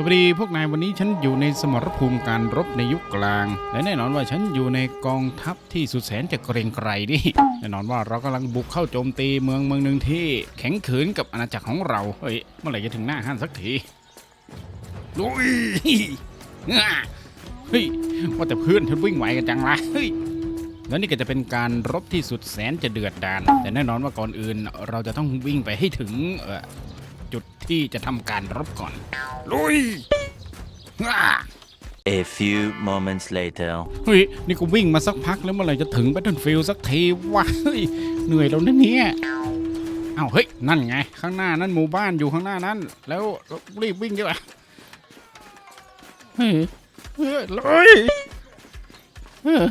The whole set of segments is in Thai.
สวัสดีพวกนายวันนี้ฉันอยู่ในสมรภูมิการรบในยุคกลาง และแน่นอนว่าฉันอยู่ในกองทัพที่สุดแสนจะเกรงไกรดิแน่นอนว่าเรากำลังบุกเข้าโจมตีเมืองเมืองหนึ่งที่แข็งขืนกับอาณาจักรของเราเฮ้ยเมื่อไหร่จะถึงหน้าห้านสักทีลุยเฮ้ยว่าแต่เพื่อนฉันวิ่งไหวกันจังละเฮ้ยแล้วนี่ก็จะเป็นการรบที่สุดแสนจะเดือดดาลแต่แน่นอนว่าก่อนอื่นเราจะต้องวิ่งไปให้ถึงเออ จุดที่จะทำการรบก่อน ลุยฮ่า A few moments later. เฮ้ย นี่ก็วิ่งมาสักพักแล้วเมื่อไหร่จะถึง Battlefield สักทีวะเฮ้ยเหนื่อยแล้วนะเนี่ยเอ้าเฮ้ย นั่นไง ข้างหน้านั่นหมู่บ้านอยู่ข้างหน้านั้น แล้วรีบวิ่งดีกว่าเฮ้ยเฮ้ยเลยเฮ้ย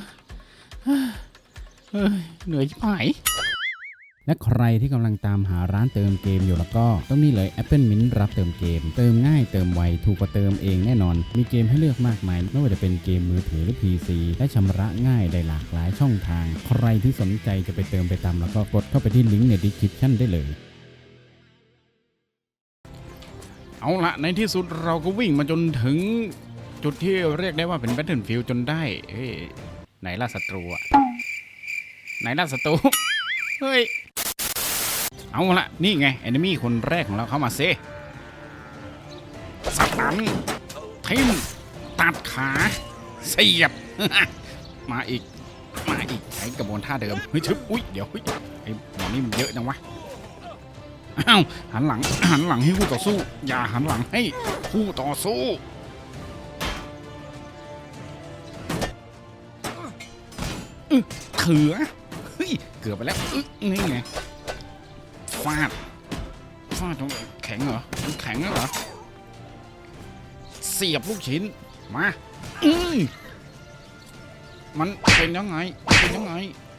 เฮ้ยเหนื่อยชิบหาย และใครที่กำลังตามหาร้านเติมเกมอยู่แล้วก็ต้องนี่เลย Apple Mint รับเติมเกม เติมง่ายเติมไวถูกกว่าเติมเองแน่นอน มีเกมให้เลือกมากมาย ไม่ว่าจะเป็นเกมมือถือหรือ PC และชำระง่ายได้หลากหลายช่องทาง ใครที่สนใจจะไปเติมไปตามแล้วก็กดเข้าไปที่ลิงก์ใน description ได้เลย เอาละในที่สุดเราก็วิ่งมาจนถึงจุดที่เรียกได้ว่าเป็น Battlefield จนได้เฮ้ยไหนล่ะศัตรูอะไหนล่ะศัตรูเฮ้ย เอาละนี่ไงแอนิมี่คนแรกของเราเข้ามาเซสับหลังทิมตัดขาเสียบ มาอีก มาอีกใช้กระบวนท่าเดิมเฮ้ยชึบอุ้ยเดี๋ยวเฮ้ยไอ้หมอนี่มันเยอะจังวะอ้าวหันหลังหันหลังให้คู่ต่อสู้ อย่าหันหลังให้คู่ต่อสู้อื้อเถือเฮ้ยเกือบไปแล้วนี่ไง ฟาดฟาดตรงแข็งเหรอมันแข็งเหรอเสียบลูกชิ้นมาอืมมันเป็นยังไงเป็นยังไง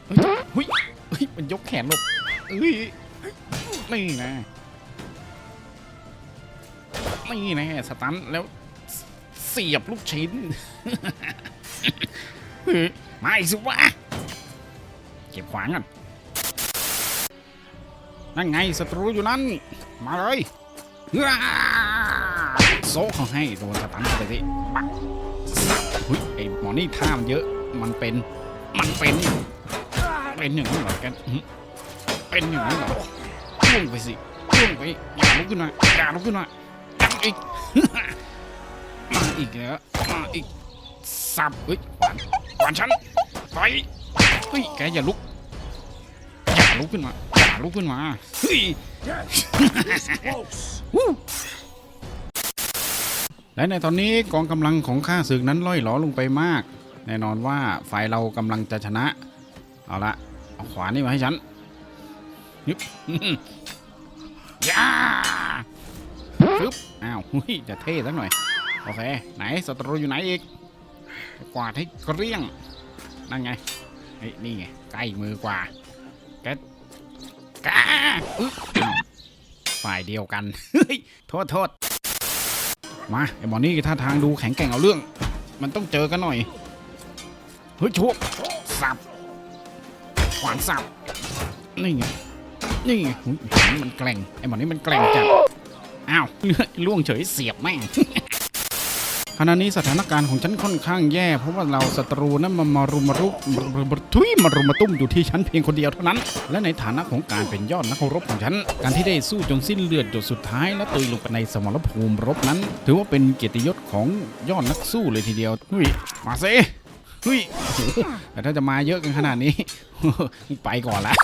เฮ้ยเฮ้ยเฮ้ยมันยกแขนหลบเฮ้ยนี่นะนี่นะสตันแล้วเสียบลูกชิ้นมาอีกสิวะเก็บขวางกัน นั่นไงศัตรูอยู่นั่น มาเลยโซเขาให้โดนสตันเข้าไปสิปักสับเฮ้ยไอหมอนี่ท่ามันเยอะ มันเป็น มันเป็น เป็นอย่างนั้เหรอกหึเป็นอย่างนั้เหรอล่วงไปสิล่วงไป อย่าลุกขึ้นมาอย่าลุกขึ้นมายังอีก มาอีกแล้ว มาอีกสับเฮ้ยขวานขวานฉันไปเฮ้ย แกอย่าลุก อย่าลุกขึ้นมา ลุกขึ้นมาเฮ้ยวู้และในตอนนี้กองกำลังของข้าศึกนั้นล่อยหลอลงไปมาก แน่นอนว่าฝ่ายเรากำลังจะชนะ เอาละเอาขวานี่มาให้ฉันยึบย่าปึ๊บอ้าวหุ้ยจะเท่สักหน่อย โอเค ไหนศัตรูอยู่ไหนอีกไปกวาดให้เกลี้ยง นั่นไงเฮ้ยนี่ไง ใกล้มือกว่า แก กาฝ่ายเดียวกัน โทษโทษมาไอ้หมอนี่ท่าทางดูแข็งแกร่งเอาเรื่อง มันต้องเจอกันหน่อย เฮ้ยชุบสับขวานสับ นี่ไง นี่ไงมันแกร่ง ไอ้หมอนี่มันแกร่งจัด อ้าวล่วงเฉยเสียบแม่ง ขณะนี้สถานการณ์ของฉันค่อนข้างแย่ เพราะว่าเราศัตรูนั้นมามารุมมารุมมารุมมาทุยมารุมมาตุ้มอยู่ที่ฉันเพียงคนเดียวเท่านั้น และในฐานะของการเป็นยอดนักรบของฉัน การที่ได้สู้จนสิ้นเลือดจนสุดท้าย และตุยลงไปในสมรภูมิรบนั้น ถือว่าเป็นเกียรติยศของยอดนักสู้เลยทีเดียวเฮ้ยมาสิเฮ้ยโอ้โหแต่ถ้าจะมาเยอะกันขนาดนี้ ไปก่อนละ